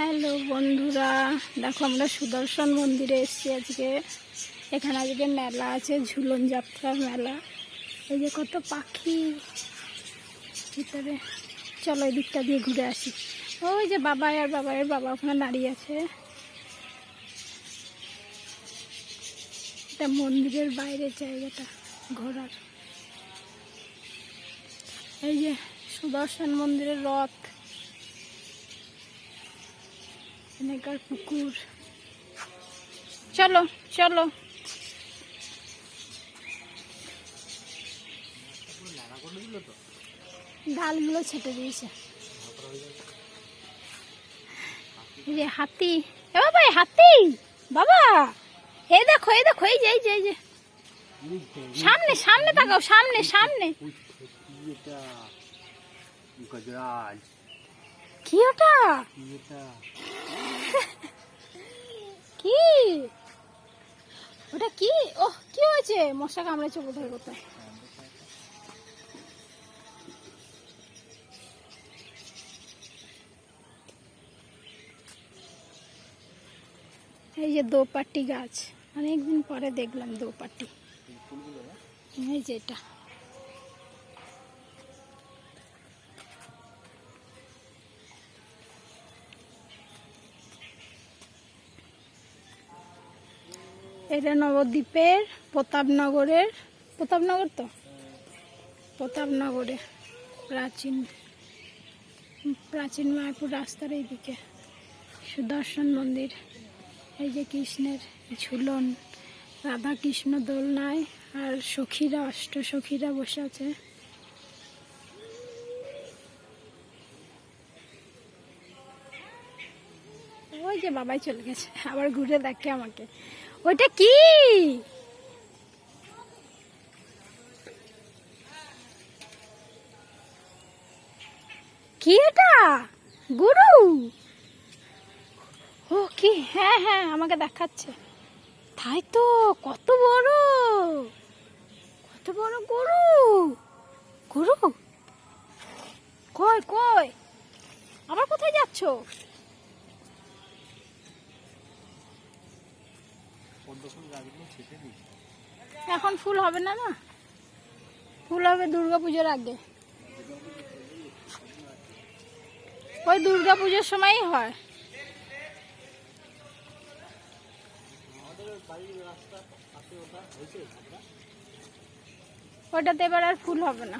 Hello বন্ধুরা, দেখো আমরা সুদর্শন মন্দিরে এসেছি আজকে। এখানে আজকে মেলা আছে, ঝুলন যাত্রার মেলা। এই যে কত পাখি। ভিতরে। চলো এই দিকটা দিয়ে ঘুরে আসি। ওই যে বাবা আর বাবার বাবা ওখানে দাঁড়িয়ে আছে। এটা মন্দিরের বাইরের জায়গাটা, ঘোরার। এই যে সুদর্শন মন্দিরের রথ। এনেকার পুকুর চলো চলো। ডালগুলো ছেটে দিয়েছে। এই যে হাতি। এ বাবা হাতি! বাবা! এই দেখো এই দেখো এই যে এই যে এই যে। সামনে সামনে তাকাও সামনে সামনে। গজরাজ কি ওটা? কি? ওটা কি? ওহ, কি হয়েছে? মশা কামড়েছে বোধহয় কোথায় এই যে দোপাটি গাছ। অনেকদিন পরে দেখলাম দোপাটি এই যে এটা। এটা নবদ্বীপের প্রতাপনগরের, প্রতাপনগর তো? প্রতাপনগরে, প্রাচীন প্রাচীন মায়াপুর রাস্তার এইদিকে, সুদর্শন মন্দির। এই যে কৃষ্ণের ঝুলন রাধা কৃষ্ণ দোলনায় আর সখীরা অষ্ট সখীরা বসে আছে। ওই যে বাবাই চলে গেছে, আবার ঘুরে দেখে আমাকে। ওইটা কি? কি এটা? গুরু? ও, কি? হ্যাঁ হ্যাঁ আমাকে দেখাচ্ছে। তাই তো, কত বড়। কত বড় গরু? গরু? কই কই? আবার কোথায় যাচ্ছো? এখন ফুল হবে না না ফুল হবে দুর্গা পুজোর আগে। ওই দুর্গা পুজোর সময়ই হয়। ওটাতে এবার আর ফুল হবে না।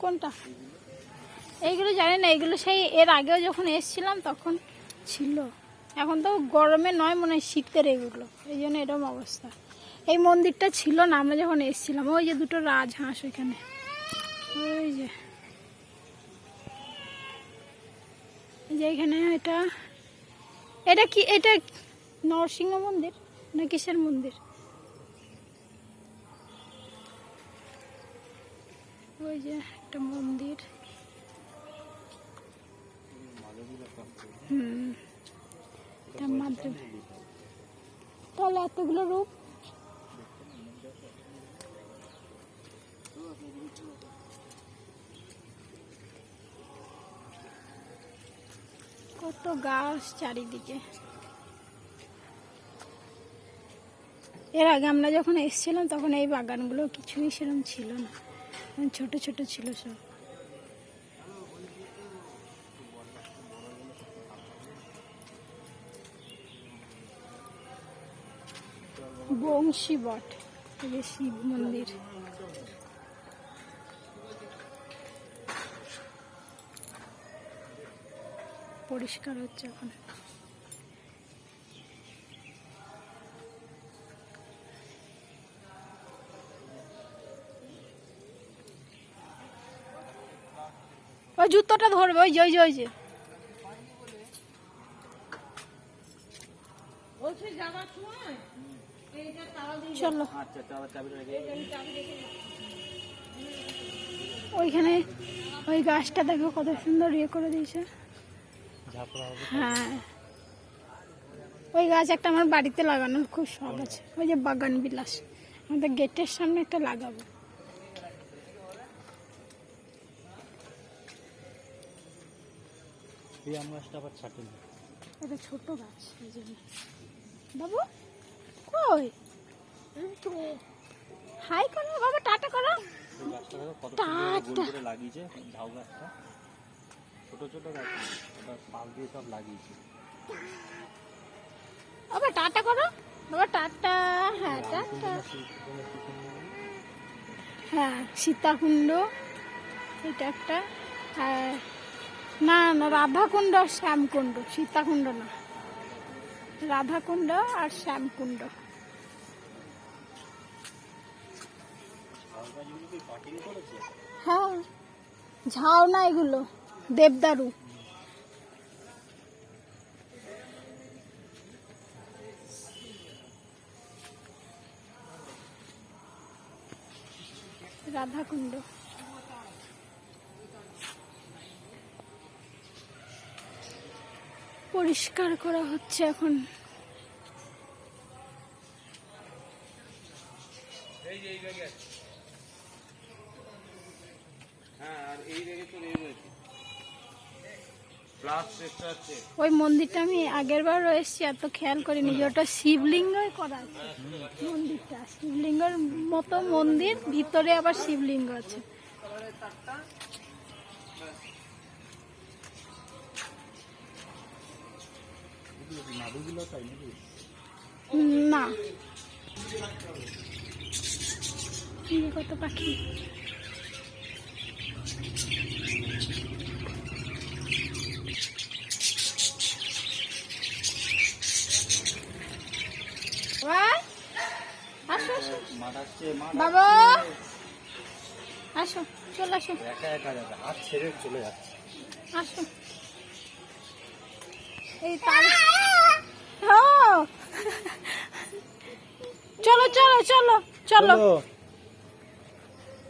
কোনটা? এইগুলো জানি না এগুলো সেই এর আগেও যখন এসছিলাম তখন ছিল। এখন তো গরমে নয়, মনে হয় শীতের এগুলো। এই জন্য এরকম অবস্থা। এই মন্দিরটা ছিল না, আমরা যখন এসেছিলাম, ওই যে দুটো রাজহাঁস ওইখানে। ওই যে। যে এখানে এটা এটা কি, এটা নরসিংহ মন্দির না কিসের মন্দির? ওই যে একটা মন্দির। হুম। মাধ্যমে। তাহলে এতগুলো রূপ? কত গাছ চারিদিকে। এর আগে আমরা যখন এসেছিলাম, তখন এই বাগানগুলো কিছুই সেরকম ছিল না। ছোট ছোট ছিল সব। বংশী বট শিব মন্দির। পরিষ্কার হচ্ছে এখন। ওই জুতোটা ধরবে, ওই যে ওই যে ওই যে। তাহলে চাবিটা রেখে ওইখানে ওই গাছটা দেখো কত সুন্দর ইয়ে করে দিয়েছে। হ্যাঁ। ওই গাছ একটা আমার বাড়িতে লাগানোর খুব শখ আছে। ওই যে বাগান বিলাস। আমাদের গেটের সামনে একটা লাগাবো। এটা ছোট গাছ বাবু? হাই করো বাবা, টাটা করো। টাটা। লাগিয়েছে ঝাউ গাছটা ছোট ছোট গাছ পাল দিয়ে সব লাগিয়েছে বাবা, টাটা করো। বাবা, টাটা। হ্যাঁ টাটা। হ্যাঁ সীতাকুণ্ড, এটা একটা আর না না, রাধাকুণ্ড আর শ্যামকুণ্ড, সীতাকুণ্ড না। রাধাকুণ্ড আর শ্যামকুণ্ড। হ্যাঁ ঝাও না এগুলো দেবদারু। রাধাকুণ্ড। পরিষ্কার করা হচ্ছে এখন। হ্যাঁ আর এই রেগে তো রেগ হয়েছে প্লাস চেষ্টা হচ্ছে ওই মন্দিরটা আমি আগের বারও এসেছি, এত খেয়াল করিনি যে ওটা শিবলিঙ্গই করা আছে। মন্দিরটা, শিবলিঙ্গের মতো মন্দির, ভিতরে আবার শিবলিঙ্গ আছে। না। কত পাখি বাবা, আসো আসো মারাচ্ছে মা বাবা! আসো চলে আসো। একা একা যাবে হাত ছেড়ে চলে যাচ্ছে। আসো। এই তার চলো চলো চলো। চলো।